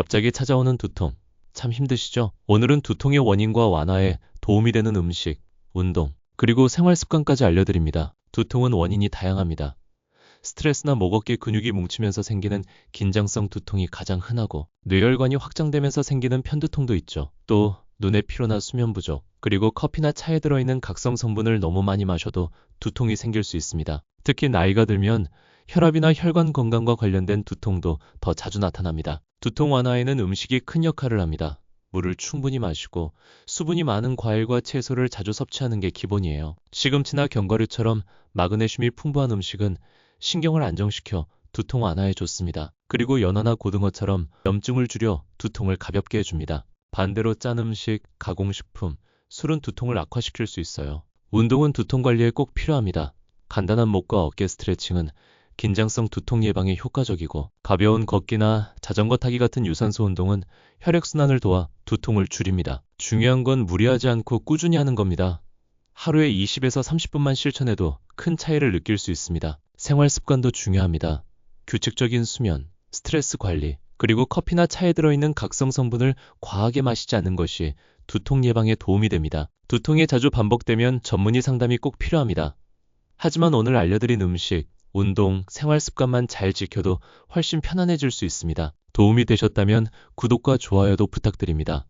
갑자기 찾아오는 두통. 참 힘드시죠? 오늘은 두통의 원인과 완화에 도움이 되는 음식, 운동, 그리고 생활 습관까지 알려드립니다. 두통은 원인이 다양합니다. 스트레스나 목 어깨 근육이 뭉치면서 생기는 긴장성 두통이 가장 흔하고 뇌혈관이 확장되면서 생기는 편두통도 있죠. 또 눈의 피로나 수면 부족, 그리고 커피나 차에 들어있는 각성 성분을 너무 많이 마셔도 두통이 생길 수 있습니다. 특히 나이가 들면 혈압이나 혈관 건강과 관련된 두통도 더 자주 나타납니다. 두통 완화에는 음식이 큰 역할을 합니다. 물을 충분히 마시고 수분이 많은 과일과 채소를 자주 섭취하는 게 기본이에요. 시금치나 견과류처럼 마그네슘이 풍부한 음식은 신경을 안정시켜 두통 완화에 좋습니다. 그리고 연어나 고등어처럼 염증을 줄여 두통을 가볍게 해줍니다. 반대로 짠 음식, 가공식품, 술은 두통을 악화시킬 수 있어요. 운동은 두통 관리에 꼭 필요합니다. 간단한 목과 어깨 스트레칭은 긴장성 두통 예방에 효과적이고 가벼운 걷기나 자전거 타기 같은 유산소 운동은 혈액순환을 도와 두통을 줄입니다. 중요한 건 무리하지 않고 꾸준히 하는 겁니다. 하루에 20에서 30분만 실천해도 큰 차이를 느낄 수 있습니다. 생활 습관도 중요합니다. 규칙적인 수면, 스트레스 관리, 그리고 커피나 차에 들어있는 각성 성분을 과하게 마시지 않는 것이 두통 예방에 도움이 됩니다. 두통이 자주 반복되면 전문의 상담이 꼭 필요합니다. 하지만 오늘 알려드린 음식, 운동, 생활 습관만 잘 지켜도 훨씬 편안해질 수 있습니다. 도움이 되셨다면 구독과 좋아요도 부탁드립니다.